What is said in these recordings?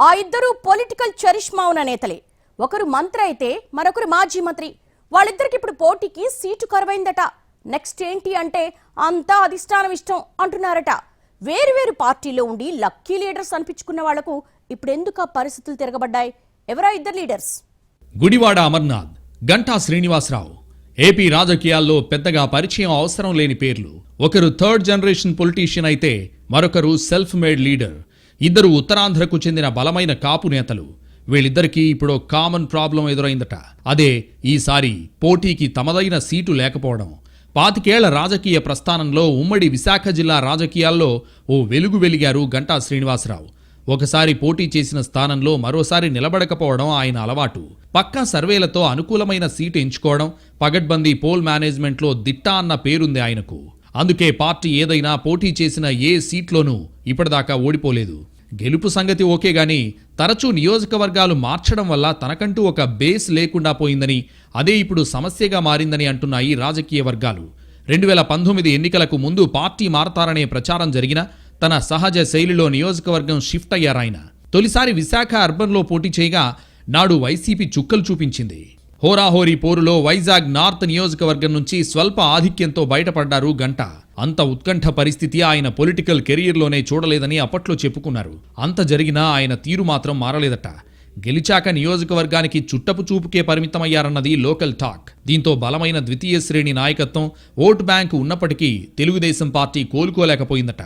ఆ ఇద్దరు political charisma ఉన్న నేతలే. ఒకరు మంత్రి అయితే మరొకరు మాజీ మంత్రి. వాళ్ళిద్దరికి ఇప్పుడు పోటీకి సీటు కరువైందట. నెక్స్ట్ ఏంటి అంటే అంతా అధిష్టానం ఇష్టం అంటున్నారట. వేరు వేరు పార్టీలో ఉండి లక్కీ లీడర్స్ అనిపించుకున్న వాళ్ళకు ఇప్పుడు ఆ పరిస్థితులు తిరగబడ్డాయి? ఎవరా ఇద్దరు లీడర్స్? గుడివాడ అమర్నాథ్ గంటా శ్రీనివాసరావు. ఏపీ రాజకీయాల్లో పెద్దగా పరిచయం అవసరం లేని పేర్లు. ఒకరు థర్డ్ జనరేషన్ పొలిటీషియన్ అయితే మరొకరు సెల్ఫ్ మేడ్ లీడర్. ఇద్దరు ఉత్తరాంధ్రకు చెందిన బలమైన కాపు నేతలు. వీళ్ళిద్దరికీ ఇప్పుడు కామన్ ప్రాబ్లం ఎదురైందట. అదే ఈసారి పోటీకి తమదైన సీటు లేకపోవడం. పాతికేళ్ళ రాజకీయ ప్రస్థానంలో ఉమ్మడి విశాఖ జిల్లా రాజకీయాల్లో ఓ వెలుగు వెలిగారు గంటా శ్రీనివాసరావు. ఒకసారి పోటీ చేసిన స్థానంలో మరోసారి నిలబడకపోవడం ఆయన అలవాటు. పక్కా సర్వేలతో అనుకూలమైన సీటు ఎంచుకోవడం పగడ్బందీ పోల్ మేనేజ్మెంట్లో దిట్ట అన్న పేరుంది ఆయనకు. అందుకే పార్టీ ఏదైనా పోటీ చేసిన ఏ సీట్లోనూ ఇప్పటిదాకా ఓడిపోలేదు. గెలుపు సంగతి ఓకే గాని తరచూ నియోజకవర్గాలు మార్చడం వల్ల తనకంటూ ఒక బేస్ లేకుండా పోయిందని అదే ఇప్పుడు సమస్యగా మారిందని అంటున్నాయి రాజకీయ వర్గాలు. రెండు వేల పంతొమ్మిది ఎన్నికలకు ముందు పార్టీ మారతారనే ప్రచారం జరిగిన తన సహజ శైలిలో నియోజకవర్గం షిఫ్ట్ అయ్యారాయన. తొలిసారి విశాఖ అర్బన్లో పోటీ చేయగా నాడు వైసీపీ చుక్కలు చూపించింది. హోరాహోరీ పోరులో వైజాగ్ నార్త్ నియోజకవర్గం నుంచి స్వల్ప ఆధిక్యంతో బయటపడ్డారు గంట. అంత ఉత్కంఠ పరిస్థితి ఆయన పొలిటికల్ కెరీర్లోనే చూడలేదని అప్పట్లో చెప్పుకున్నారు. అంత జరిగినా ఆయన తీరు మాత్రం మారలేదట. గెలిచాక నియోజకవర్గానికి చుట్టపు చూపుకే పరిమితమయ్యారన్నది లోకల్ టాక్. దీంతో బలమైన ద్వితీయ శ్రేణి నాయకత్వం ఓటు బ్యాంకు ఉన్నప్పటికీ తెలుగుదేశం పార్టీ కోలుకోలేకపోయిందట.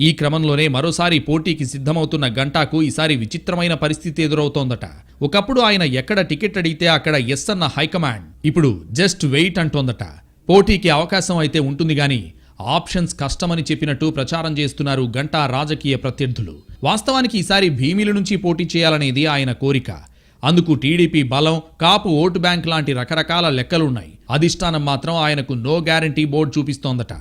ఈ క్రమంలోనే మరోసారి పోటీకి సిద్ధమవుతున్న గంటాకు ఈసారి విచిత్రమైన పరిస్థితి ఎదురవుతోందట. ఒకప్పుడు ఆయన ఎక్కడ టికెట్ అడిగితే అక్కడ ఎస్ అన్న హైకమాండ్. ఇప్పుడు జస్ట్ వెయిట్ అంటోందట. పోటీకి అవకాశం అయితే ఉంటుంది కానీ ఆప్షన్స్ కష్టమని చెప్పినట్టు ప్రచారం చేస్తున్నారు గంటా రాజకీయ ప్రత్యర్థులు. వాస్తవానికి ఈసారి భీమిలి నుంచి పోటీ చేయాలనేది ఆయన కోరిక. అందుకు టీడీపీ బలం కాపు ఓటు బ్యాంక్ లాంటి రకరకాల లెక్కలున్నాయి. అధిష్టానం మాత్రం ఆయనకు నో గ్యారంటీ బోర్డు చూపిస్తోందట.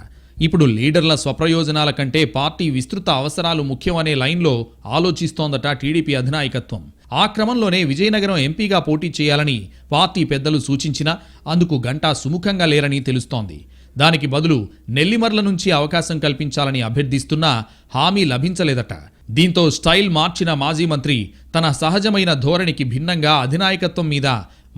ఇప్పుడు లీడర్ల స్వప్రయోజనాల కంటే పార్టీ విస్తృత అవసరాలు ముఖ్యమనే లైన్లో ఆలోచిస్తోందట టీడీపీ అధినాయకత్వం. ఆ క్రమంలోనే విజయనగరం ఎంపీగా పోటీ చేయాలని పార్టీ పెద్దలు సూచించినా అందుకు గంటా సుముఖంగా లేరని తెలుస్తోంది. దానికి బదులు నెల్లిమర్ల నుంచి అవకాశం కల్పించాలని అభ్యర్థిస్తున్నా హామీ లభించలేదట. దీంతో స్టైల్ మార్చిన మాజీ మంత్రి తన సహజమైన ధోరణికి భిన్నంగా అధినాయకత్వం మీద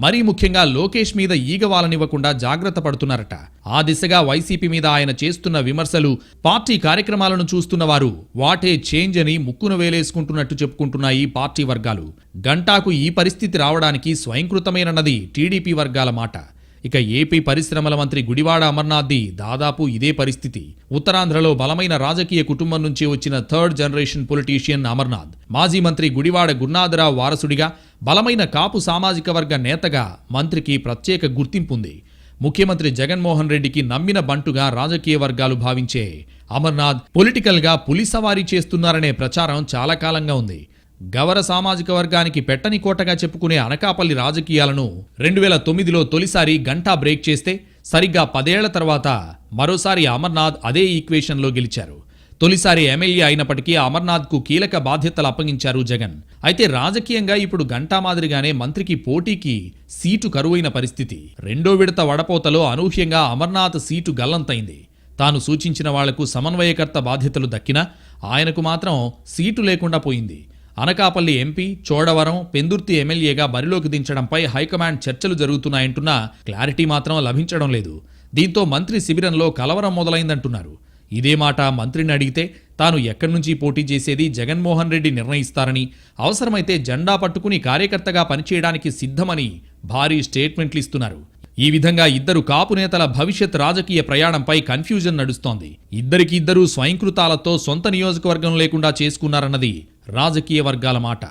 మరీ ముఖ్యంగా లోకేష్ మీద ఈగవాలనివ్వకుండా జాగ్రత్త పడుతున్నారట. ఆ దిశగా వైసీపీ మీద ఆయన చేస్తున్న విమర్శలు పార్టీ కార్యక్రమాలను చూస్తున్న వారు వాటే చేంజ్ అని ముక్కును వేలేసుకుంటున్నట్టు చెప్పుకుంటున్నాయి పార్టీ వర్గాలు. గంటాకు ఈ పరిస్థితి రావడానికి స్వయంకృతమేనన్నది టీడీపీ వర్గాల మాట. ఇక ఏపీ పరిశ్రమల మంత్రి గుడివాడ అమర్నాథ్ది దాదాపు ఇదే పరిస్థితి. ఉత్తరాంధ్రలో బలమైన రాజకీయ కుటుంబం నుంచి వచ్చిన థర్డ్ జనరేషన్ పొలిటీషియన్ అమర్నాథ్ మాజీ మంత్రి గుడివాడ గురునాథరావు వారసుడిగా బలమైన కాపు సామాజిక వర్గ నేతగా మంత్రికి ప్రత్యేక గుర్తింపుంది ముఖ్యమంత్రి జగన్మోహన్ రెడ్డికి నమ్మిన బంటుగా రాజకీయ వర్గాలు భావించే అమర్నాథ్ పొలిటికల్గా పులిసవారీ చేస్తున్నారనే ప్రచారం చాలా కాలంగా ఉంది. గవర సామాజిక వర్గానికి పెట్టని కోటగా చెప్పుకునే అనకాపల్లి రాజకీయాలను రెండు వేల తొమ్మిదిలో తొలిసారి గంటా బ్రేక్ చేస్తే సరిగ్గా పదేళ్ళ తర్వాత మరోసారి అమర్నాథ్ అదే ఈక్వేషన్లో గెలిచారు. తొలిసారి ఎమ్మెల్యే అయినప్పటికీ అమర్నాథ్కు కీలక బాధ్యతలు అప్పగించారు జగన్. అయితే రాజకీయంగా ఇప్పుడు గంటా మాదిరిగానే మంత్రికి పోటీకి సీటు కరువైన పరిస్థితి. రెండో విడత వడపోతలో అనూహ్యంగా అమర్నాథ్ సీటు గల్లంతైంది. తాను సూచించిన వాళ్ళకు సమన్వయకర్త బాధ్యతలు దక్కినా ఆయనకు మాత్రం సీటు లేకుండా పోయింది. అనకాపల్లి ఎంపీ చోడవరం పెందుర్తి ఎమ్మెల్యేగా బరిలోకి దించడంపై హైకమాండ్ చర్చలు జరుగుతున్నాయంటున్నా క్లారిటీ మాత్రం లభించడం లేదు. దీంతో మంత్రి శిబిరంలో కలవరం మొదలైందంటున్నారు. ఇదే మాట మంత్రిని అడిగితే తాను ఎక్కడి నుంచి పోటీ చేసేది జగన్మోహన్ రెడ్డి నిర్ణయిస్తారని అవసరమైతే జెండా పట్టుకుని కార్యకర్తగా పనిచేయడానికి సిద్ధమని భారీ స్టేట్మెంట్లు ఇస్తున్నారు. ఈ విధంగా ఇద్దరు కాపు నేతల భవిష్యత్ రాజకీయ ప్రయాణంపై కన్ఫ్యూజన్ నడుస్తోంది. ఇద్దరికి ఇద్దరు స్వయంకృతాలతో సొంత నియోజకవర్గం లేకుండా చేసుకున్నారన్నది రాజకీయ వర్గాల మాట.